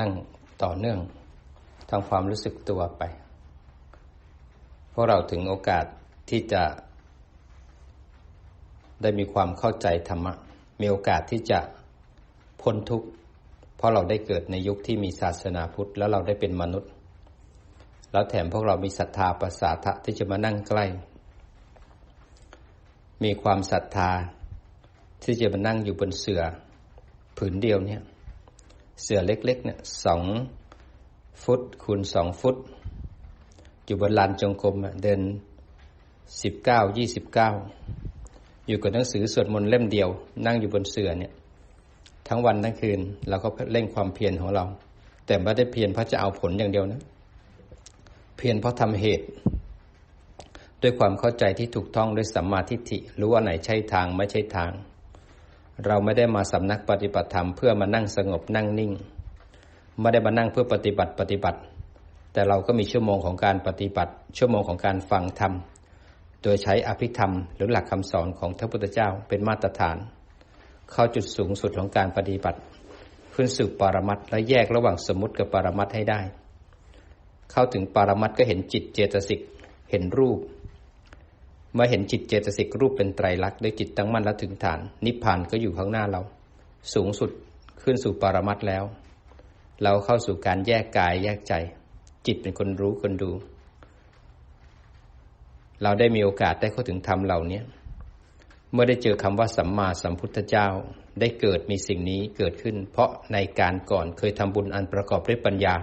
นั่งต่อเนื่องทำความรู้สึกตัวไปพวกเราถึงโอกาสที่จะได้มีความเข้าใจธรรมะ มีโอกาสที่จะพ้นทุกข์ เพราะเราได้เกิดในยุคที่มีศาสนาพุทธ แล้วเราได้เป็นมนุษย์ แล้วแถมพวกเรามีศรัทธาประสาทะที่จะมานั่งใกล้ มีความศรัทธาที่จะมานั่งอยู่บนเสือผืนเดียวเนี่ย เสือเล็กๆเนี่ยสองฟุตคูณสองฟุต อยู่บนลานจงกรมเดินสิบเก้ายี่สิบเก้าอยู่กับหนังสือสวดมนต์เล่มเดียว นั่งอยู่บนเสื่อเนี่ย ทั้งวันทั้งคืนเราก็เร่งความเพียรของเรา แต่ไม่ได้เพียรเพราะจะเอาผลอย่างเดียวนะ เพียรเพราะทำเหตุ ด้วยความเข้าใจที่ถูกต้องด้วยสัมมาทิฏฐิรู้ว่าไหนใช่ทางไม่ใช่ทาง เราไม่ได้มาสำนักปฏิบัติธรรมเพื่อมานั่งสงบนั่งนิ่ง ไม่ได้มานั่งเพื่อปฏิบัติปฏิบัติ แต่เราก็มีชั่วโมงของการปฏิบัติ ชั่วโมงของการฟังธรรม โดยใช้อภิธรรม หรือหลักคำสอนของพระพุทธเจ้าเป็นมาตรฐาน เข้าจุดสูงสุดของการปฏิบัติ ขึ้นสู่ปรมัตและแยกระหว่างสมมติกับปรมัตให้ได้ เข้าถึงปรมัตก็เห็นจิตเจตสิกเห็นรูป เมื่อเห็นจิตเจตสิกรูปเป็นไตรลักษณ์ด้วยจิตตั้งมั่นและถึงฐาน นิพพานก็อยู่ข้างหน้าเรา สูงสุดขึ้นสู่ปรมัตแล้ว เราเข้าสู่การแยกกายแยกใจ จิตเป็นคนรู้คนดู เราได้มีโอกาสได้เข้าถึงธรรมเหล่านี้เมื่อได้เจอคำว่าสัมมาสัมพุทธเจ้าได้เกิดมีสิ่งนี้เกิดขึ้น เพราะในการก่อนเคยทำบุญอันประกอบด้วยปัญญา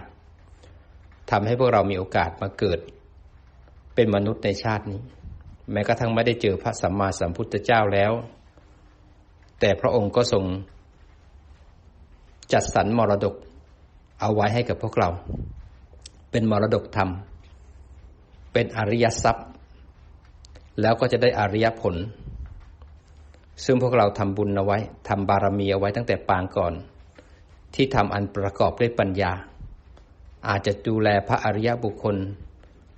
ทำให้พวกเรามีโอกาสมาเกิด เป็นมนุษย์ในชาตินี้ แม้กระทั่งไม่ได้เจอพระสัมมาสัมพุทธเจ้าแล้ว แต่พระองค์ก็ทรง จัดสรรมรดกเอาไว้ให้กับพวกเรา เป็นมรดกธรรม เป็นอริยทรัพย์ แล้วก็จะได้อริยผล ซึ่งพวกเราทำบุญเอาไว้ทำบารมีเอาไว้ตั้งแต่ปางก่อน ที่ทำอันประกอบด้วยปัญญา อาจจะดูแลพระอริยบุคคล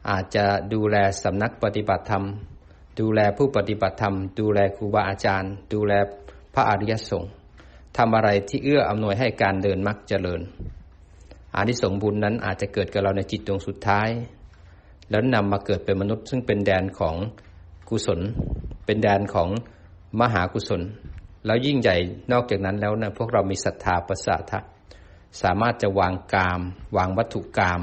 อาจจะดูแลสำนักปฏิบัติธรรม ดูแลผู้ปฏิบัติธรรม ดูแลครูบาอาจารย์ ดูแลพระอริยสงฆ์ทำอะไรที่เอื้ออำนวยให้การเดินมักเจริญ อานิสงส์บุญนั้นอาจจะเกิดกับเราในจิตดวงสุดท้าย แล้วนำมาเกิดเป็นมนุษย์ ซึ่งเป็นแดนของกุศล เป็นแดนของมหากุศล แล้วยิ่งใหญ่นอกจากนั้นแล้วนะพวกเรามีศรัทธาประสาทะสามารถจะวางกาม วางวัตถุกาม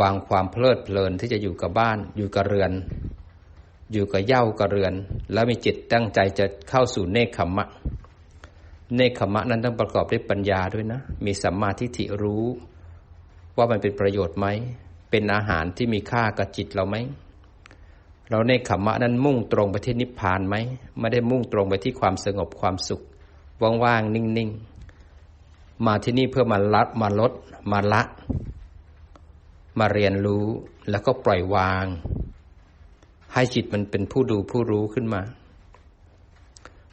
วางความเพลิดเพลินที่จะอยู่กับบ้านอยู่กับเรือน อยู่กับเย่ากับเรือน แล้วมีจิตตั้งใจจะเข้าสู่เนคขมะ เนคขมะนั้นต้องประกอบด้วยปัญญาด้วยนะ มีสัมมาทิฏฐิรู้ ว่ามันเป็นประโยชน์ไหม เป็นอาหารที่มีค่ากับจิตเราไหม เราในคขมะนั้นมุ่งตรงไปที่นิพพานไหม ไม่ได้มุ่งตรงไปที่ความสงบความสุข ว่างๆ นิ่งๆ มาที่นี่เพื่อมาลัดมาลด มาละ มาเรียนรู้แล้วก็ปล่อยวาง ให้จิตมันเป็นผู้ดูผู้รู้ขึ้นมา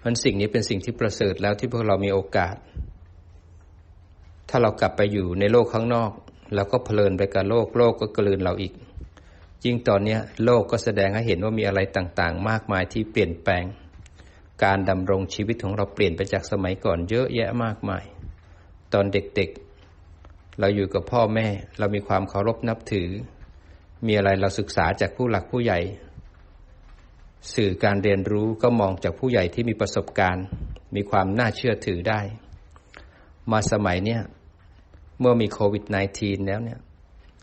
มันสิ่งนี้เป็นสิ่งที่ประเสริฐแล้วที่พวกเรามีโอกาส ถ้าเรากลับไปอยู่ในโลกข้างนอกเราก็เพลินไปกับโลกโลกก็กลืนเราอีก ยิ่งตอนนี้โลกก็แสดงให้เห็นว่ามีอะไรต่างๆ มากมายที่เปลี่ยนแปลง การดำรงชีวิตของเราเปลี่ยนไปจากสมัยก่อนเยอะแยะมากมาย ตอนเด็กๆ เราอยู่กับพ่อแม่ เรามีความเคารพนับถือ มีอะไรเราศึกษาจากผู้หลักผู้ใหญ่ สื่อการเรียนรู้ก็มองจากผู้ใหญ่ที่มีประสบการณ์ มีความน่าเชื่อถือได้ มาสมัยเนี้ยเมื่อมีโควิด -19 แล้วเนี่ย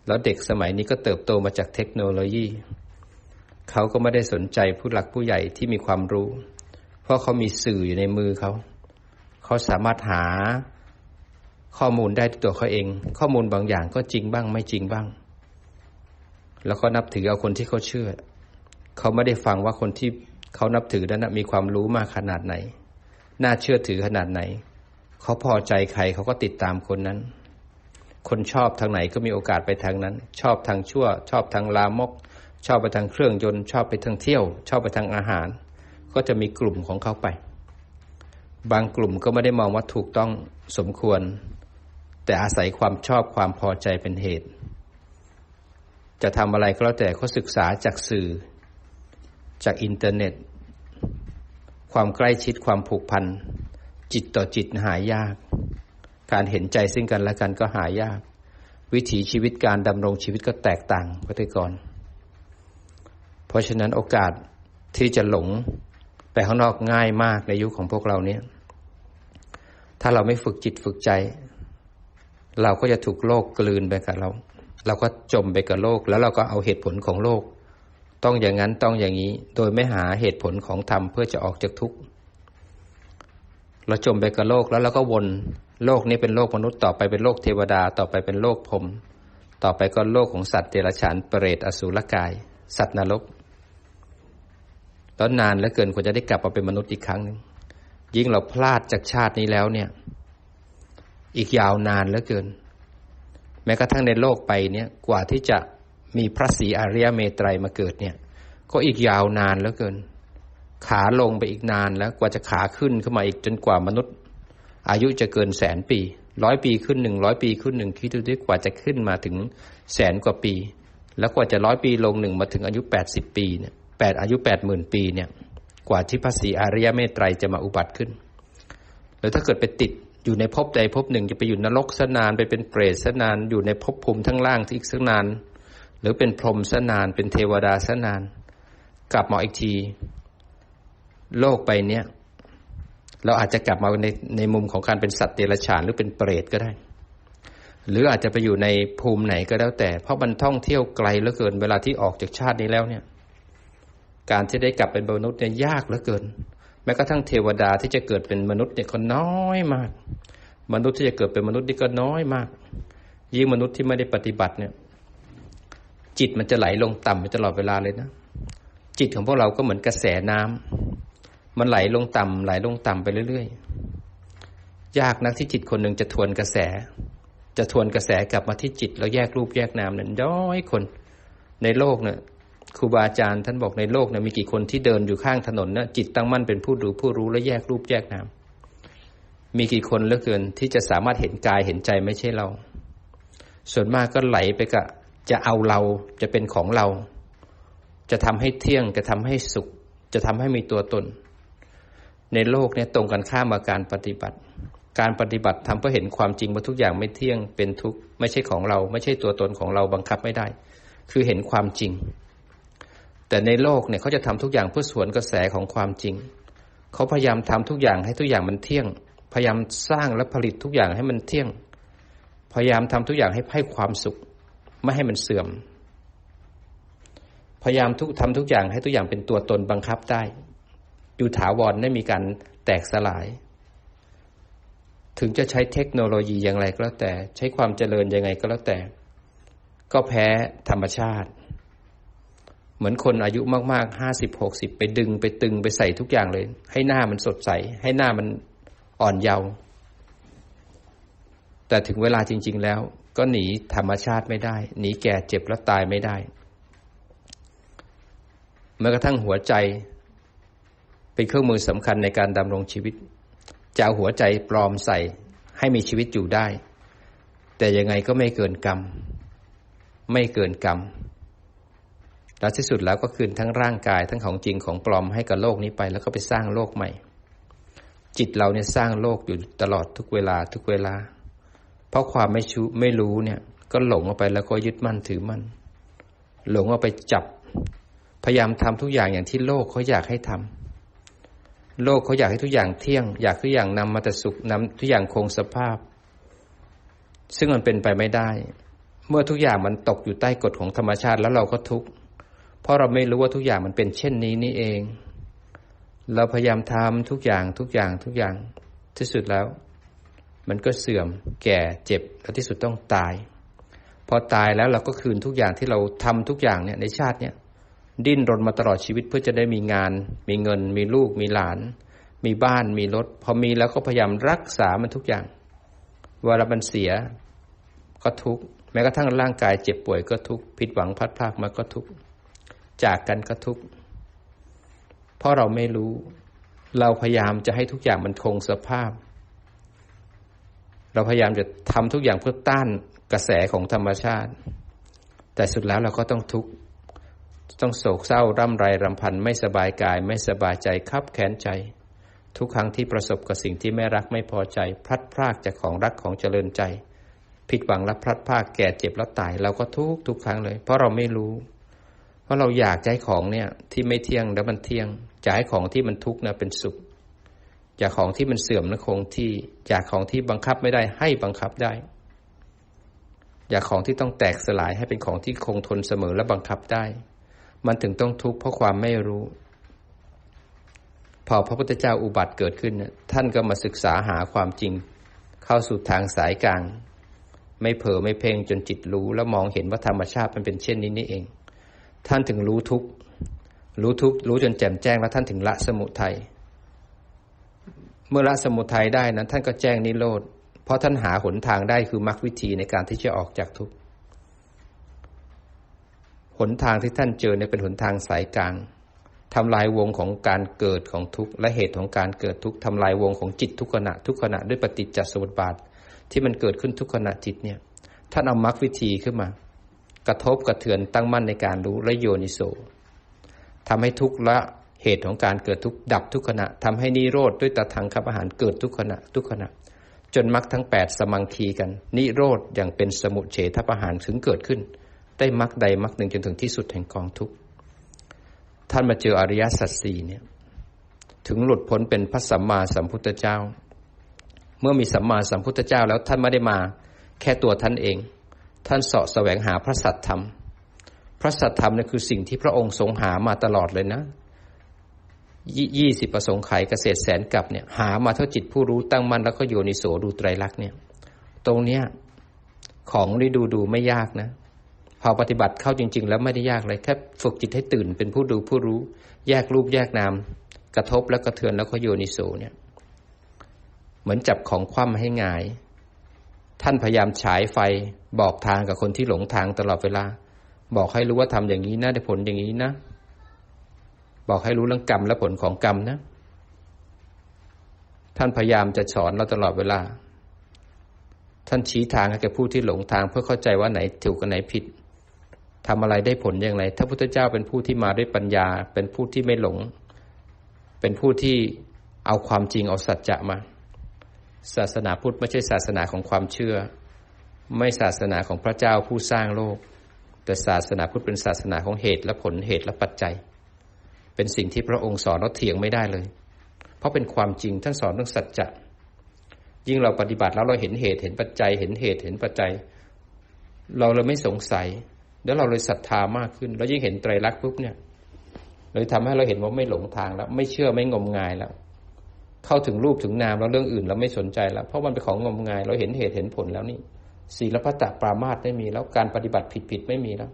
แล้วเด็กสมัยนี้ก็เติบโตมาจากเทคโนโลยี เขาก็ไม่ได้สนใจผู้หลักผู้ใหญ่ที่มีความรู้ เพราะเขามีสื่ออยู่ในมือเขา เขาสามารถหาข้อมูลได้ตัวเขาเอง ข้อมูลบางอย่างก็จริงบ้างไม่จริงบ้าง แล้วก็นับถือเอาคนที่เขาเชื่อ เขาไม่ได้ฟังว่าคนที่เขานับถือนั้นมีความรู้มากขนาดไหน น่าเชื่อถือขนาดไหน เขาพอใจใครเขาก็ติดตามคนนั้น คนชอบทางไหนก็มีโอกาสไปทางนั้น ชอบทางชั่ว ชอบทางลามก ชอบไปทางเครื่องยนต์ ชอบไปทางเที่ยว ชอบไปทางอาหาร ก็จะมีกลุ่มของเขาไป บางกลุ่มก็ไม่ได้มองว่าถูกต้องสมควร แต่อาศัยความชอบความพอใจเป็นเหตุ จะทำอะไรก็แล้วแต่เขาศึกษาจากสื่อ จากอินเทอร์เน็ต ความใกล้ชิดความผูกพัน จิตต่อจิตหายาก การเห็นใจซึ่งกันและกันก็หายาก วิถีชีวิตการดำรงชีวิตก็แตกต่างพัติกรเพราะฉะนั้นโอกาสที่จะหลงไปข้างนอกง่ายมากในยุคของพวกเราเนี้ยถ้าเราไม่ฝึกจิตฝึกใจ เราก็จะถูกโลกกลืนไปกับเรา เราก็จมไปกับโลก แล้วเราก็เอาเหตุผลของโลก ต้องอย่างนั้นต้องอย่างนี้ โดยไม่หาเหตุผลของธรรมเพื่อจะออกจากทุกข์เราจมไปกับโลกแล้วเราก็วนโลกนี้เป็นโลกมนุษย์ต่อไปเป็นโลกเทวดาต่อไปเป็นโลกพรมต่อไปก็โลกของสัตว์เดรัจฉานเปรตอสุรกาย สัตว์นรกแล้วนานแล้วเกินกว่าจะได้กลับมาเป็นมนุษย์อีกครั้งหนึ่งยิ่งเราพลาดจากชาตินี้แล้วเนี่ย อีกยาวนานเหลือเกิน แม้กระทั่งในโลกไปเนี่ยกว่าที่จะ มีพระศรีอริยเมตไตรมาเกิดเนี่ย ก็อีกยาวนานเหลือเกิน ขาลงไปอีกนานแล้วกว่าจะขาขึ้นขึ้นมาอีกจนกว่ามนุษย์ อายุจะเกินแสนปีร้อยปีขึ้นหนึ่งร้อยปีขึ้นหนึ่งคิดดูดิกว่าจะขึ้นมาถึงแสนกว่าปี แล้วกว่าจะร้อยปีลงหนึ่งมาถึงอายุแปดสิบปีเนี่ยแปดอายุแปดหมื่นปีเนี่ย กว่าที่พระศรีอริยเมตไตรจะมาอุบัติขึ้นแล้วถ้าเกิดไปติดอยู่ในภพใดภพหนึ่งจะไปอยู่นรกสนานไปเป็นเปรตสนานอยู่ในภพภูมิทั้งล่างที่อีกสนาน หรือเป็นพรหมสนาน เป็นเทวดาสนาน กลับมาอีกที โลกไปเนี้ยเราอาจจะกลับมาในในมุมของการเป็นสัตว์เดรัจฉานหรือเป็นเปรตก็ได้ หรืออาจจะไปอยู่ในภูมิไหนก็แล้วแต่ เพราะมันท่องเที่ยวไกลเหลือเกิน เวลาที่ออกจากชาตินี้แล้วเนี่ย การที่ได้กลับเป็นมนุษย์เนี่ยยากเหลือเกิน แม้กระทั่งเทวดาที่จะเกิดเป็นมนุษย์เนี่ยก็น้อยมาก มนุษย์ที่จะเกิดเป็นมนุษย์นี่ก็น้อยมาก ยิ่งมนุษย์ที่ไม่ได้ปฏิบัติเนี่ย จิตมันจะไหลลงต่ำไปตลอดเวลาเลยนะ จิตของพวกเราก็เหมือนกระแสน้ำมันไหลลงต่ำไหลลงต่ำไปเรื่อยๆ ยากนักที่จิตคนหนึ่งจะทวนกระแส จะทวนกระแสกลับมาที่จิต แล้วแยกรูปแยกนามนั้นน้อยคนในโลกเนี่ยครูบาอาจารย์ท่านบอกในโลกเนะมีกี่คนที่เดินอยู่ข้างถนนนะจิตตั้งมั่นเป็นผู้ดูผู้รู้และแยกรูปแยกนามมีกี่คนเหลือเกินที่จะสามารถเห็นกายเห็นใจไม่ใช่เรา ส่วนมากก็ไหลไปกับ จะเอาเราจะเป็นของเรา จะทำให้เที่ยงจะทำให้สุข จะทำให้มีตัวตน ในโลกเนี่ยตรงกันข้ามกับการปฏิบัติ การปฏิบัติทำเพื่อเห็นความจริงว่าทุกอย่างไม่เที่ยงเป็นทุกข์ไม่ใช่ของเรา ไม่ใช่ตัวตนของเราบังคับไม่ได้ คือเห็นความจริง แต่ในโลกเนี่ยเขาจะทำทุกอย่างเพื่อสวนกระแสของความจริงเขาพยายามทำทุกอย่างให้ทุกอย่างมันเที่ยง พยายามสร้างและผลิตทุกอย่างให้มันเที่ยง พยายามทำทุกอย่างให้ให้ความสุข ไม่ให้มันเสื่อม พยายามทุกทำทุกอย่างให้ทุกอย่างเป็นตัวตนบังคับได้ อยู่ถาวรไม่มีการแตกสลาย ถึงจะใช้เทคโนโลยีอย่างไรก็แล้วแต่ ใช้ความเจริญยังไงก็แล้วแต่ ก็แพ้ธรรมชาติ เหมือนคนอายุมากๆห้าสิบหกสิบไปดึงไปตึงไปใส่ทุกอย่างเลย ให้หน้ามันสดใส ให้หน้ามันอ่อนเยาว์แต่ถึงเวลาจริง ๆ แล้ว ก็หนีธรรมชาติไม่ได้ หนีแก่เจ็บแล้วตายไม่ได้แม้กระทั่งหัวใจ เป็นเครื่องมือสำคัญในการดำรงชีวิตจะเอาหัวใจปลอมใส่ให้มีชีวิตอยู่ได้ แต่ยังไงก็ไม่เกินกรรม ไม่เกินกรรมแล้วที่สุดแล้วก็คืนทั้งร่างกายทั้งของจริงของปลอมให้กับโลกนี้ไป แล้วก็ไปสร้างโลกใหม่ จิตเราเนี่ยสร้างโลกอยู่ตลอดทุกเวลาทุกเวลา เพราะความไม่ชูไม่รู้เนี่ย ก็หลงออกไปแล้วก็ยึดมั่นถือมั่นหลงเอาไปจับ พยายามทำทุกอย่างอย่างที่โลกเขาอยากให้ทำโลกเขาอยากให้ทุกอย่างเที่ยง อยากทุกอย่างนำมาแต่สุขนำทุกอย่างคงสภาพ ซึ่งมันเป็นไปไม่ได้ เมื่อทุกอย่างมันตกอยู่ใต้กฎของธรรมชาติแล้วเราก็ทุกข์เพราะเราไม่รู้ว่าทุกอย่างมันเป็นเช่นนี้นี่เอง เราพยายามทำทุกอย่างทุกอย่างทุกอย่างที่สุดแล้ว มันก็เสื่อมแก่เจ็บแล้วที่สุดต้องตาย พอตายแล้วเราก็คืนทุกอย่างที่เราทำทุกอย่างเนี่ยในชาติเนี่ยดิ้นรนมาตลอดชีวิตเพื่อจะได้มีงาน มีเงิน มีลูก มีหลาน มีบ้าน มีรถ พอมีแล้วก็พยายามรักษามันทุกอย่าง เวลามันเสียก็ทุกข์ แม้กระทั่งร่างกายเจ็บป่วยก็ทุกข์ ผิดหวังพัดพลากมาก็ทุกข์ จากกันก็ทุกข์ เพราะเราไม่รู้ เราพยายามจะให้ทุกอย่างมันคงสภาพ เราพยายามจะทำทุกอย่างเพื่อต้านกระแสของธรรมชาติ แต่สุดแล้วเราก็ต้องทุกข์ต้องโศกเศร้าร่ำไรรำพันไม่สบายกายไม่สบายใจคับแขนใจ ทุกครั้งที่ประสบกับสิ่งที่ไม่รักไม่พอใจ พลัดพรากจากของรักของเจริญใจ ผิดหวังและพลัดพรากแก่เจ็บแล้วตายเราก็ทุกทุกครั้งเลย เพราะเราไม่รู้ เพราะเราอยากให้ของเนี่ยที่ไม่เที่ยงแล้วมันเที่ยงจะให้ของที่มันทุกข์นะเป็นสุข อยากของที่มันเสื่อมนะคงที่อยากของที่บังคับไม่ได้ให้บังคับได้อยากของที่ต้องแตกสลายให้เป็นของที่คงทนเสมอและบังคับได้ มันถึงต้องทุกข์เพราะความไม่รู้ พอพระพุทธเจ้าอุบัติเกิดขึ้น ท่านก็มาศึกษาหาความจริง เข้าสู่ทางสายกลาง ไม่เผลอไม่เพ่งจนจิตรู้ แล้วมองเห็นว่าธรรมชาติมันเป็นเช่นนี้นี่เอง ท่านถึงรู้ทุกข์รู้ทุกข์รู้จนแจ่มแจ้งแล้วท่านถึงละสมุทัย เมื่อละสมุทัยได้นั้น ท่านก็แจ้งนิโรธ เพราะท่านหาหนทางได้คือมรรควิธีในการที่จะออกจากทุกข์หนทางที่ท่านเจอเนี่ยเป็นหนทางสายกลางทำลายวงของการเกิดของทุกข์และเหตุของการเกิดทุกข์ทำลายวงของจิตทุกขณะ ทุกขณะด้วยปฏิจจสมุปบาท ที่มันเกิดขึ้นทุกขณะจิตเนี่ยท่านเอามรรควิธีขึ้นมา กระทบกระเทือนตั้งมั่นในการรู้และโยนิโสทำให้ทุกข์ละ เหตุของการเกิดทุกดับทุกขณะทำให้นิโรธด้วยตาทางขับอาหารเกิดทุกขณะทุกขณะ จนมรรคทั้ง 8 สมังคีกัน นิโรธอย่างเป็นสมุเฉทประหารถึงเกิดขึ้น ได้มรรคใดมรรคหนึ่งจนถึงที่สุดแห่งกองทุกข์ท่านมาเจออริยสัจสี่เนี่ยถึงหลุดพ้นเป็นพระสัมมาสัมพุทธเจ้า เมื่อมีสัมมาสัมพุทธเจ้าแล้วท่านไม่ได้มา แค่ตัวท่านเอง ท่านเสาะแสวงหาพระสัตธรรม พระสัตธรรมนี่คือสิ่งที่พระองค์ทรงหามาตลอดเลยนะ ยี่สิบประสงค์ไขเกษตรแสนกับเนี่ยหามาเท่าจิตผู้รู้ตั้งมั่นแล้วก็โยนิโสดูไตรลักษณ์เนี่ย ตรงเนี้ยของที่ดูดูไม่ยากนะ พอปฏิบัติเข้าจริง ๆ แล้วไม่ได้ยากเลยแค่ฝึกจิตให้ตื่นเป็นผู้ดูผู้รู้ แยกรูปแยกนามกระทบแล้วกระเทือนแล้วก็โยนิโสเนี่ย เหมือนจับของคว่ำให้งาย ท่านพยายามฉายไฟบอกทางกับคนที่หลงทางตลอดเวลา บอกให้รู้ว่าทำอย่างนี้นะได้ผลอย่างนี้นะ บอกให้รู้เรื่องกรรมและผลของกรรมนะ ท่านพยายามจะสอนเราตลอดเวลา ท่านชี้ทางให้แก่ผู้ที่หลงทางเพื่อเข้าใจว่าไหนถูกกับไหนผิดทำอะไรได้ผลอย่างไร ถ้าพุทธเจ้าเป็นผู้ที่มาด้วยปัญญา เป็นผู้ที่ไม่หลง เป็นผู้ที่เอาความจริงเอาสัจจะมา ศาสนาพุทธไม่ใช่ศาสนาของความเชื่อ ไม่ศาสนาของพระเจ้าผู้สร้างโลก แต่ศาสนาพุทธเป็นศาสนาของเหตุและผลเหตุและปัจจัย เป็นสิ่งที่พระองค์สอนเราเถียงไม่ได้เลย เพราะเป็นความจริงท่านสอนเรื่องสัจจะยิ่งเราปฏิบัติแล้วเราเห็นเหตุเห็นปัจจัย เห็นเหตุเห็นปัจจัย เราเลยไม่สงสัย แล้วเราเลยศรัทธามากขึ้น แล้วยิ่งเห็นไตรลักษณ์ปุ๊บเนี่ยเลยทำให้เราเห็นว่าไม่หลงทางแล้ว ไม่เชื่อไม่งมงายแล้ว เข้าถึงรูปถึงนามแล้วเรื่องอื่นเราไม่สนใจแล้ว เพราะมันเป็นของงมงาย เราเห็นเหตุเห็นผลแล้วนี่ศีลพัตตปรามาตไม่มีแล้วการปฏิบัติผิดผิดไม่มีแล้ว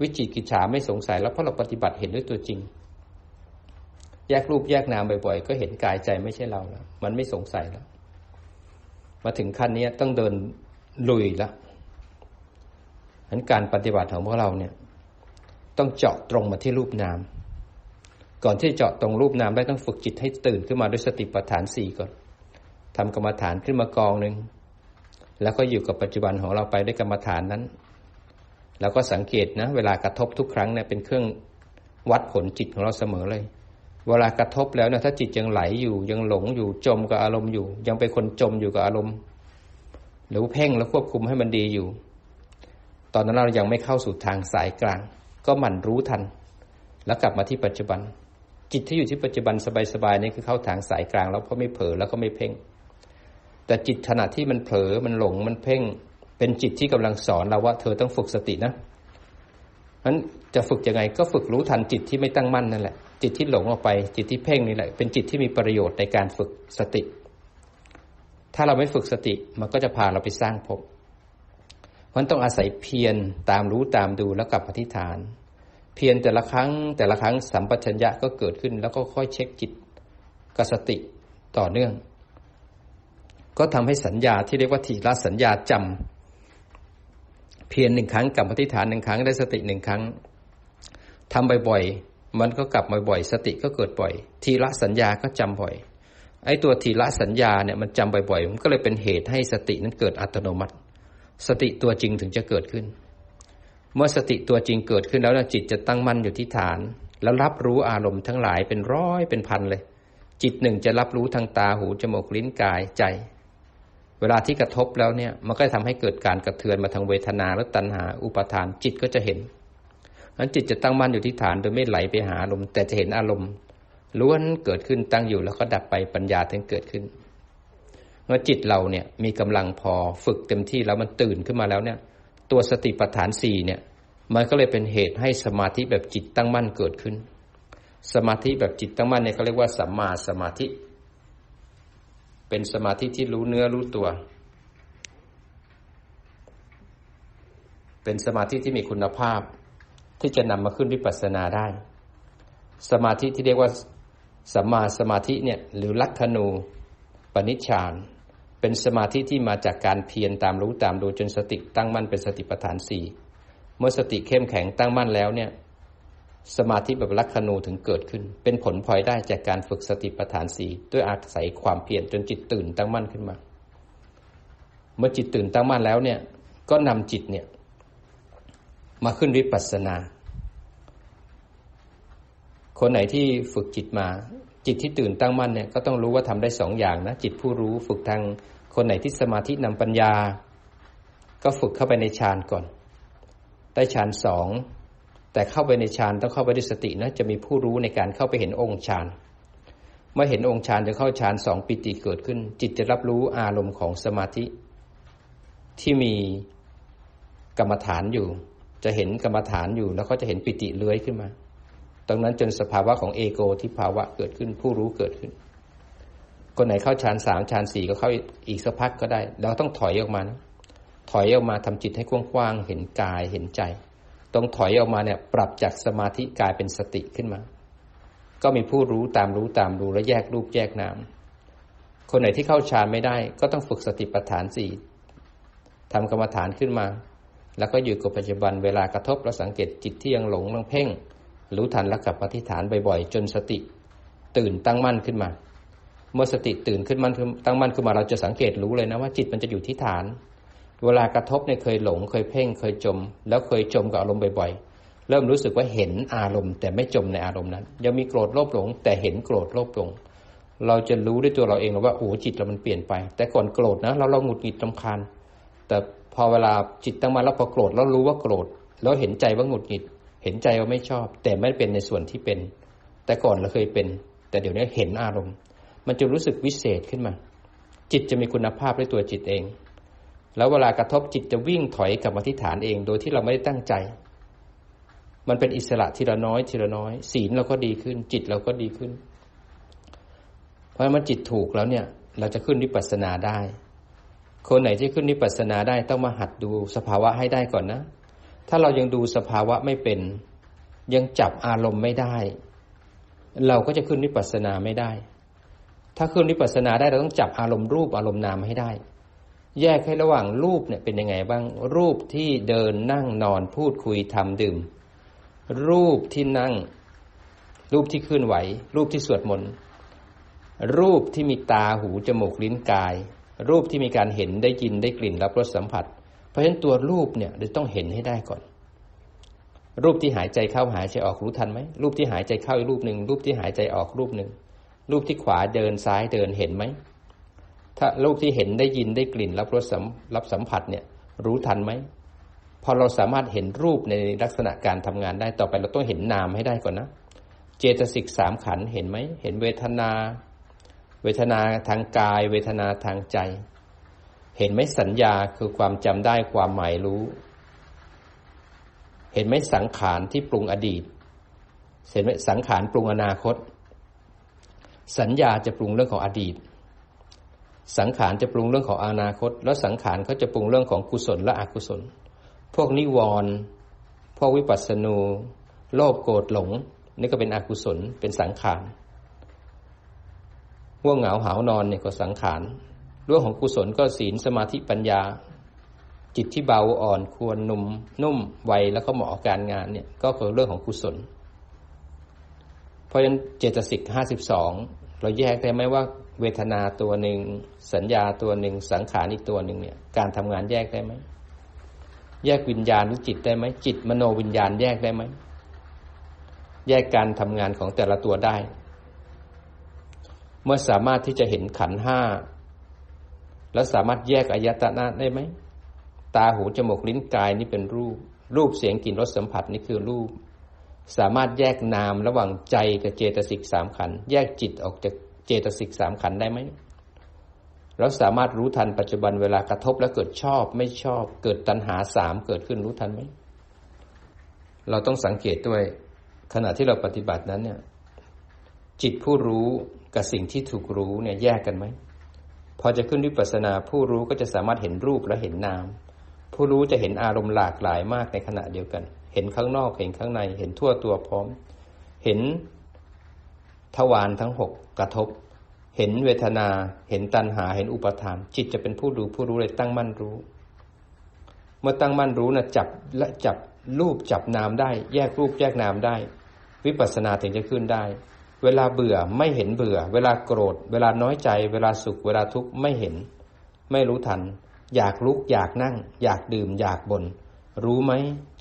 วิจิกิจฉาไม่สงสัยแล้วเพราะเราปฏิบัติเห็นด้วยตัวจริง แยกรูปแยกนามบ่อยๆ ก็เห็นกายใจไม่ใช่เราแล้วมันไม่สงสัยแล้ว มาถึงขั้นนี้ต้องเดินลุยแล้วฉะนั้นการปฏิบัติของพวกเราเนี่ย ต้องเจาะตรงมาที่รูปนาม ก่อนที่เจาะตรงรูปนามได้ต้องฝึกจิตให้ตื่นขึ้นมาด้วยสติปัฏฐานสี่ก่อนทำกรรมฐานขึ้นมากองหนึ่งแล้วก็อยู่กับปัจจุบันของเราไปด้วยกรรมฐานนั้น แล้วก็สังเกตนะ เวลากระทบทุกครั้งเนี่ยเป็นเครื่องวัดผลจิตของเราเสมอเลย เวลากระทบแล้วเนี่ยถ้าจิตยังไหลอยู่ยังหลงอยู่จมกับอารมณ์อยู่ ยังเป็นคนจมอยู่กับอารมณ์ หรือเพ่งแล้วควบคุมให้มันดีอยู่ ตอนนั้นเรายังไม่เข้าสู่ทางสายกลาง ก็หมั่นรู้ทัน แล้วกลับมาที่ปัจจุบัน จิตที่อยู่ที่ปัจจุบันสบายๆนี่คือเข้าทางสายกลาง แล้วก็ไม่เผลอแล้วก็ไม่เพ่ง แต่จิตขณะที่มันเผลอมันหลงมันเพ่ง เป็นจิตที่กำลังสอนเราว่าเธอต้องฝึกสตินะนั้นจะฝึกยังไงก็ฝึกรู้ทันจิตที่ไม่ตั้งมั่นนั่นแหละ จิตที่หลงออกไป จิตที่เพ่งนี่แหละ เป็นจิตที่มีประโยชน์ในการฝึกสติ ถ้าเราไม่ฝึกสติมันก็จะพาเราไปสร้างภพมันต้องอาศัยเพียรตามรู้ตามดูแล้วกลับอธิษฐาน เพียรแต่ละครั้งแต่ละครั้งสัมปชัญญะก็เกิดขึ้นแล้วก็ค่อยเช็คจิตกับสติต่อเนื่อง ก็ทำให้สัญญาที่เรียกว่าทีละสัญญาจำ เพียรหนึ่งครั้งกับปฏิฐานหนึ่งครั้งได้สติหนึ่งครั้งทำบ่อยๆมันก็กลับมาบ่อยสติก็เกิดบ่อย ทีละสัญญาก็จำบ่อย ไอ้ตัวทีละสัญญาเนี่ยมันจำบ่อยๆมันก็เลยเป็นเหตุให้สตินั้นเกิดอัตโนมัติ สติตัวจริงถึงจะเกิดขึ้น เมื่อสติตัวจริงเกิดขึ้นแล้วจิตจะตั้งมั่นอยู่ที่ฐาน แล้วรับรู้อารมณ์ทั้งหลายเป็นร้อยเป็นพันเลย จิตหนึ่งจะรับรู้ทางตาหูจมูกลิ้นกายใจ เวลาที่กระทบแล้วเนี่ย มันก็ทำให้เกิดการกระเทือนมาทางเวทนาและตัณหา อุปทานจิตก็จะเห็นนั้นจิตจะตั้งมั่นอยู่ที่ฐานโดยไม่ไหลไปหาอารมณ์แต่จะเห็นอารมณ์ล้วนเกิดขึ้นตั้งอยู่แล้วก็ดับไปปัญญาถึงเกิดขึ้นเมื่อจิตเราเนี่ยมีกำลังพอฝึกเต็มที่แล้วมันตื่นขึ้นมาแล้วเนี่ย ตัวสติปัฏฐานสี่เนี่ย มันก็เลยเป็นเหตุให้สมาธิแบบจิตตั้งมั่นเกิดขึ้น สมาธิแบบจิตตั้งมั่นเนี่ยเขาเรียกว่าสัมมาสมาธิ เป็นสมาธิที่รู้เนื้อรู้ตัว เป็นสมาธิที่มีคุณภาพ ที่จะนำมาขึ้นวิปัสสนาได้ สมาธิที่เรียกว่าสัมมาสมาธิเนี่ยหรือลักขณูปนิชฌานเป็นสมาธิที่มาจากการเพียรตามรู้ตามดูจนสติตั้งมั่นเป็นสติปัฏฐานสี่เมื่อสติเข้มแข็งตั้งมั่นแล้วเนี่ย สมาธิแบบลักขณูถึงเกิดขึ้น เป็นผลพลอยได้จากการฝึกสติปัฏฐานสี่ด้วยอาศัยความเพียรจนจิตตื่นตั้งมั่นขึ้นมา เมื่อจิตตื่นตั้งมั่นแล้วเนี่ย ก็นำจิตเนี่ย มาขึ้นวิปัสสนา คนไหนที่ฝึกจิตมา จิตที่ตื่นตั้งมั่นเนี่ยก็ต้องรู้ว่าทำได้สองอย่างนะจิตผู้รู้ฝึกทางคนไหนที่สมาธินำปัญญา ก็ฝึกเข้าไปในฌานก่อน ได้ฌานสอง แต่เข้าไปในฌานต้องเข้าไปด้วยสตินะจะมีผู้รู้ในการเข้าไปเห็นองค์ฌานเมื่อเห็นองค์ฌานจะเข้าฌานสองปิติเกิดขึ้น จิตจะรับรู้อารมณ์ของสมาธิ ที่มีกรรมฐานอยู่ จะเห็นกรรมฐานอยู่ แล้วก็จะเห็นปิติเลื้อยขึ้นมา ตรงนั้นจนสภาวะของเอโกที่ภาวะเกิดขึ้น ผู้รู้เกิดขึ้น คนไหนเข้าฌานสามฌานสี่ก็เข้าอีกสักพักก็ได้ เราต้องถอยออกมานะถอยออกมาทำจิตให้กว้างๆเห็นกายเห็นใจ ต้องถอยออกมาเนี่ย ปรับจากสมาธิกลายเป็นสติขึ้นมา ก็มีผู้รู้ตามรู้ตามรู้และแยกรูปแยกนาม คนไหนที่เข้าฌานไม่ได้ ก็ต้องฝึกสติปัฏฐานสี่ทำกรรมฐานขึ้นมา แล้วก็อยู่กับปัจจุบันเวลากระทบเราสังเกตจิตที่ยังหลงยังเพ่ง รู้ทันแล้วกลับมาที่ฐานบ่อยๆ จนสติ ตื่นตั้งมั่นขึ้นมา เมื่อสติตื่นขึ้นมั่นตั้งมั่นขึ้นมาเราจะสังเกตรู้เลยนะว่าจิตมันจะอยู่ที่ฐาน เวลากระทบเนี่ยเคยหลง เคยเพ่งเคยจม แล้วเคยจมกับอารมณ์บ่อยๆ เริ่มรู้สึกว่าเห็นอารมณ์ แต่ไม่จมในอารมณ์นั้น ยังมีโกรธโลภหลง แต่เห็นโกรธโลภหลง เราจะรู้ด้วยตัวเราเองว่าโอ้จิตเรามันเปลี่ยนไป แต่ก่อนโกรธนะเราเราหงุดหงิดตำคาญ แต่พอเวลาจิตตั้งมาแล้วพอโกรธแล้วรู้ว่าโกรธ แล้วเห็นใจว่าหงุดหงิด เห็นใจว่าไม่ชอบ แต่ไม่เป็นในส่วนที่เป็น แต่ก่อนเราเคยเป็น แต่เดี๋ยวนี้เห็นอารมณ์ มันจะรู้สึกวิเศษขึ้นมา จิตจะมีคุณภาพด้วยตัวจิตเอง แล้วเวลากระทบจิตจะวิ่งถอยกลับมาที่ฐานเอง โดยที่เราไม่ได้ตั้งใจ มันเป็นอิสระทีละน้อยทีละน้อย ศีลเราก็ดีขึ้น จิตเราก็ดีขึ้น เพราะมันจิตถูกแล้วเนี่ย เราจะขึ้นวิปัสสนาได้ คนไหนที่ขึ้นวิปัสสนาได้ต้องมาหัดดูสภาวะให้ได้ก่อนนะ ถ้าเรายังดูสภาวะไม่เป็น ยังจับอารมณ์ไม่ได้ เราก็จะขึ้นนิพพานาไม่ได้ ถ้าขึ้นนิพพานาได้เราต้องจับอารมณ์รูปอารมณ์นามให้ได้ แยกให้ระหว่างรูปเนี่ยเป็นยังไงบ้าง รูปที่เดินนั่งนอนพูดคุยทำดื่ม รูปที่นั่ง รูปที่เคลื่อนไหว รูปที่สวดมนต์รูปที่มีตาหูจมูกลิ้นกาย รูปที่มีการเห็นได้ยินได้กลิ่นรับรสสัมผัส เพราะฉะนั้นตัวรูปเนี่ยเราต้องเห็นให้ได้ก่อน รูปที่หายใจเข้าหายใจออกรู้ทันไหมรูปที่หายใจเข้าอีกรูปหนึ่งรูปที่หายใจออกรูปหนึ่งรูปที่ขวาเดินซ้ายเดินเห็นไหม ถ้ารูปที่เห็นได้ยินได้กลิ่นรับรสรับสัมผัสเนี่ย รู้ทันไหมพอเราสามารถเห็นรูปในลักษณะการทำงานได้ต่อไปเราต้องเห็นนามให้ได้ก่อนนะ เจตสิกสามขันเห็นไหมเห็นเวทนา เวทนาทางกาย เวทนาทางใจ เห็นไหมสัญญาคือความจำได้ความหมายรู้ เห็นไหมสังขารที่ปรุงอดีต เห็นไหมสังขารปรุงอนาคต สัญญาจะปรุงเรื่องของอดีต สังขารจะปรุงเรื่องของอนาคต แล้วสังขารเขาจะปรุงเรื่องของกุศลและอกุศล พวกนิวรณ์พวกวิปัสสนูโลภโกรธหลง นี่ก็เป็นอกุศลเป็นสังขารว่วงเหงาหาวนอนเนี่ยก็สังขารเรื่องของกุศลก็ศีลสมาธิปัญญา จิตที่เบาอ่อนควรนุ่มนุ่มไวแล้วก็เหมาะการงานเนี่ยก็คือเรื่องของกุศล เพราะฉะนั้นเจตสิกห้าสิบสองเราแยกได้ไหมว่า เวทนาตัวหนึ่ง สัญญาตัวหนึ่ง สังขารอีกตัวหนึ่งเนี่ย การทำงานแยกได้ไหมแยกวิญญาณหรือจิตได้ไหมจิตมโนวิญญาณแยกได้ไหมแยกการทำงานของแต่ละตัวได้ เมื่อสามารถที่จะเห็นขันห้าแล้วสามารถแยกอายตนะได้ไหมตาหูจมูกลิ้นกายนี่เป็นรูป รูปเสียงกลิ่นรสสัมผัสนี่คือรูป สามารถแยกนามระหว่างใจกับเจตสิกสามขันแยกจิตออกจาก เจตสิกสามขันได้ไหมเราสามารถรู้ทันปัจจุบันเวลากระทบแล้วเกิดชอบไม่ชอบ เกิดตัณหาสามเกิดขึ้นรู้ทันไหม เราต้องสังเกตด้วย ขณะที่เราปฏิบัตินั้นเนี่ย จิตผู้รู้กับสิ่งที่ถูกรู้เนี่ยแยกกันไหม พอจะขึ้นวิปัสสนาผู้รู้ก็จะสามารถเห็นรูปและเห็นนาม ผู้รู้จะเห็นอารมณ์หลากหลายมากในขณะเดียวกัน เห็นข้างนอกเห็นข้างใน เห็นทั่วตัวพร้อม เห็น ทวารทั้งหกกระทบ เห็นเวทนา เห็นตัณหา เห็นอุปทาน จิตจะเป็นผู้ดูผู้รู้เลยตั้งมั่นรู้ เมื่อตั้งมั่นรู้นะจับและจับรูปจับนามได้ แยกรูปแยกนามได้ วิปัสสนาถึงจะขึ้นได้ เวลาเบื่อไม่เห็นเบื่อ เวลาโกรธ เวลาน้อยใจ เวลาสุข เวลาทุกข์ไม่เห็น ไม่รู้ทัน อยากลุกอยากนั่ง อยากดื่ม อยากบน่นรู้ไหม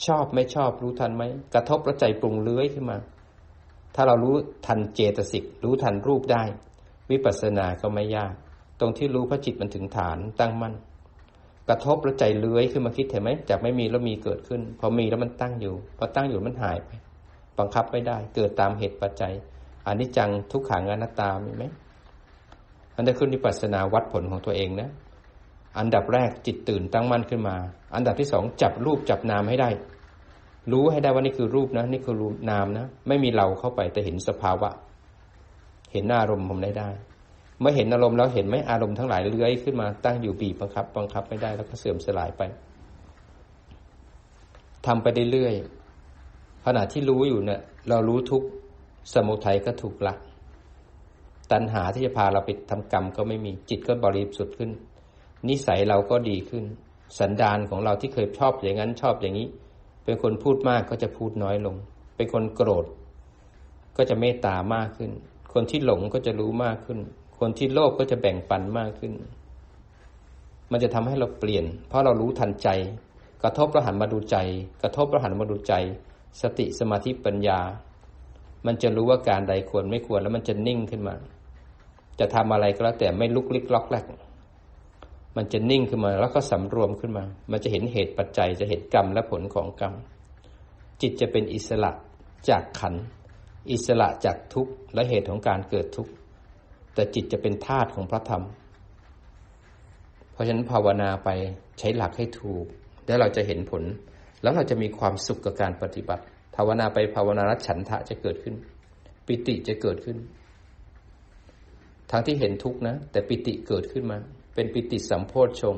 ชอบไม่ชอบรู้ทันไหมกระทบแล้วใจปรุงเลื้อยขึ้นมา ถ้าเรารู้ทันเจตสิกรู้ทันรูปได้ วิปัสสนาก็ไม่ยาก ตรงที่รู้พระจิตมันถึงฐานตั้งมั่นกระทบแล้วใจเลื้อยขึ้นมาคิดเห็นไหมจากไม่มีแล้วมีเกิดขึ้น พอมีแล้วมันตั้งอยู่ พอตั้งอยู่มันหายไป บังคับไม่ได้ เกิดตามเหตุปัจจัยอันนี้จังทุกขังอนัตตามีไหมอันนี้ขึ้นวิปัสสนาวัดผลของตัวเองนะ อันดับแรกจิตตื่นตั้งมั่นขึ้นมา อันดับที่สองจับรูปจับนามให้ได้ รู้ให้ได้ว่านี่คือรูปนะ นี่คือรูปนามนะ ไม่มีเราเข้าไปแต่เห็นสภาวะ เห็นอารมณ์ผมได้ได้ เมื่อเห็นอารมณ์แล้วเห็นไหมอารมณ์ทั้งหลายเลื้อยขึ้นมาตั้งอยู่บีบบังคับ บังคับไม่ได้แล้วก็เสื่อมสลายไปทำไปเรื่อยๆขณะที่รู้อยู่เนี่ย เรารู้ทุกสมุทัยก็ถูกละตัณหาที่จะพาเราไปทำกรรมก็ไม่มีจิตก็บริสุทธิ์ขึ้น นิสัยเราก็ดีขึ้น สันดานของเราที่เคยชอบอย่างนั้นชอบอย่างนี้ เป็นคนพูดมากก็จะพูดน้อยลง เป็นคนโกรธ ก็จะเมตตามากขึ้น คนที่หลงก็จะรู้มากขึ้น คนที่โลภกก็จะแบ่งปันมากขึ้น มันจะทำให้เราเปลี่ยน เพราะเรารู้ทันใจ กระทบเราหันมาดูใจ กระทบเราหันมาดูใจ สติสมาธิปัญญา มันจะรู้ว่าการใดควรไม่ควรแล้วมันจะนิ่งขึ้นมา จะทำอะไรก็แล้วแต่ไม่ลุกลิกล็อกแรก มันจะนิ่งขึ้นมา แล้วก็สำรวมขึ้นมา มันจะเห็นเหตุปัจจัยจะเห็นกรรมและผลของกรรม จิตจะเป็นอิสระจากขัน อิสระจากทุกข์และเหตุของการเกิดทุกข์แต่จิตจะเป็นธาตุของพระธรรม เพราะฉะนั้นภาวนาไปใช้หลักให้ถูก แล้วเราจะเห็นผล แล้วเราจะมีความสุขกับการปฏิบัติ ภาวนาไปภาวนารัฉันทะจะเกิดขึ้น ปิติจะเกิดขึ้น ทั้งที่เห็นทุกนะ แต่ปิติเกิดขึ้นมา เป็นปิติสัมโพชฌง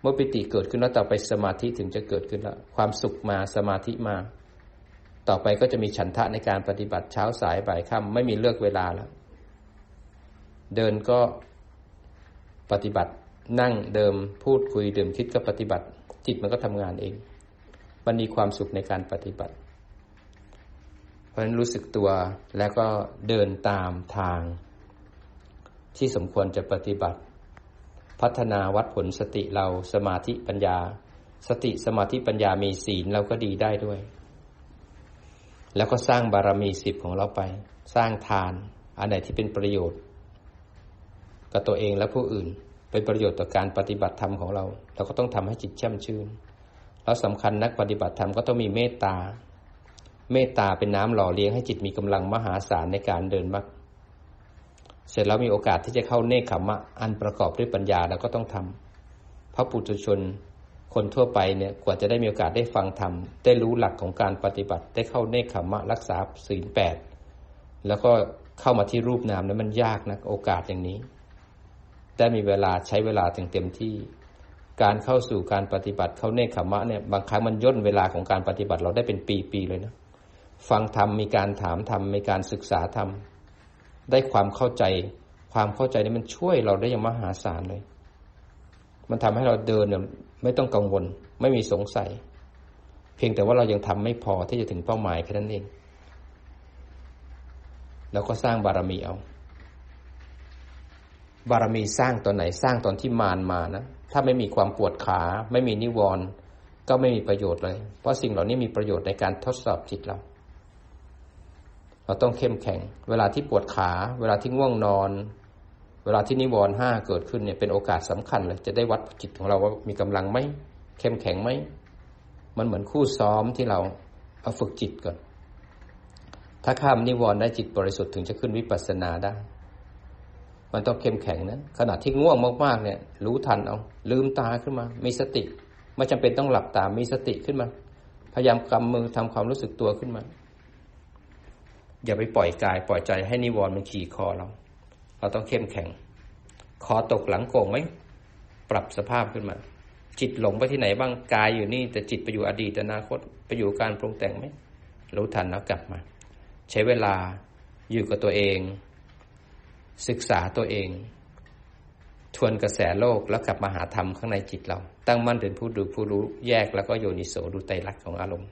เมื่อปิติเกิดขึ้นแล้วต่อไปสมาธิถึงจะเกิดขึ้นแล้วความสุขมาสมาธิมา ต่อไปก็จะมีฉันทะในการปฏิบัติเช้าสายบ่ายค่ำไม่มีเลิกเวลาแล้ว เดินก็ปฏิบัตินั่งเดิมพูดคุยดื่มคิดก็ปฏิบัติ จิตมันก็ทำงานเอง มันมีความสุขในการปฏิบัติ เพราะฉะนั้นรู้สึกตัวแล้วก็เดินตามทางที่สมควรจะปฏิบัติ พัฒนาวัดผลสติเราสมาธิปัญญา สติสมาธิปัญญามีศีลเราก็ดีได้ด้วย แล้วก็สร้างบารมีสิบของเราไป สร้างทาน อันไหนที่เป็นประโยชน์ กับตัวเองและผู้อื่น เป็นประโยชน์ต่อการปฏิบัติธรรมของเรา เราก็ต้องทำให้จิตแช่มชื่น แล้วสำคัญนักปฏิบัติธรรมก็ต้องมีเมตตา เมตตาเป็นน้ำหล่อเลี้ยงให้จิตมีกำลังมหาศาลในการเดินมรรค เสร็จแล้วมีโอกาสที่จะเข้าเนคขมะ อันประกอบด้วยปัญญาแล้วก็ต้องทำพระปุถุชนคนทั่วไปเนี่ยกว่าจะได้มีโอกาสได้ฟังธรรมได้รู้หลักของการปฏิบัติได้เข้าเนคขมะรักษาศีลแปดแล้วก็เข้ามาที่รูปนามนั้นมันยากนะโอกาสอย่างนี้ได้มีเวลาใช้เวลาถึงเต็มที่ การเข้าสู่การปฏิบัติเข้าเนคขมะเนี่ยบางครั้งมันย่นเวลาของการปฏิบัติเราได้เป็นปีๆเลยนะฟังธรรมมีการถามธรรมมีการศึกษาธรรม ได้ความเข้าใจ ความเข้าใจนี้มันช่วยเราได้อย่างมหาศาลเลย มันทำให้เราเดินเนี่ยไม่ต้องกังวล ไม่มีสงสัย เพียงแต่ว่าเรายังทำไม่พอที่จะถึงเป้าหมายแค่นั้นเองแล้วก็สร้างบารมีเอา บารมีสร้างตอนไหนสร้างตอนที่มารมานะ ถ้าไม่มีความปวดขา ไม่มีนิวรณ์ก็ไม่มีประโยชน์เลย เพราะสิ่งเหล่านี้มีประโยชน์ในการทดสอบจิตเรา เราต้องเข้มแข็ง เวลาที่ปวดขา เวลาที่ง่วงนอน เวลาที่นิวรณ์ห้าเกิดขึ้นเนี่ยเป็นโอกาสสำคัญเลยจะได้วัดจิตของเราว่ามีกำลังไหมเข้มแข็งไหมมันเหมือนคู่ซ้อมที่เราเอาฝึกจิตก่อน ถ้าข้ามนิวรณ์ได้จิตบริสุทธิ์ถึงจะขึ้นวิปัสสนาได้ มันต้องเข้มแข็งนะขณะที่ง่วงมากๆเนี่ย รู้ทันเอา ลืมตาขึ้นมา มีสติ ไม่จำเป็นต้องหลับตา มีสติขึ้นมา พยายามกำมือทำความรู้สึกตัวขึ้นมา อย่าไปปล่อยกายปล่อยใจให้นิวรณ์มันขี่คอเรา เราต้องเข้มแข็ง คอตกหลังโก่งไหมปรับสภาพขึ้นมา จิตหลงไปที่ไหนบ้างกายอยู่นี่ แต่จิตไปอยู่อดีตอนาคตไปอยู่การปรุงแต่งไหมรู้ทันแล้วกลับมา ใช้เวลาอยู่กับตัวเอง ศึกษาตัวเอง ทวนกระแสโลกแล้วกลับมาหาธรรมข้างในจิตเรา ตั้งมั่นเป็นผู้ดูผู้รู้แยกแล้วก็โยนิโสดูไตรลักษณ์ของอารมณ์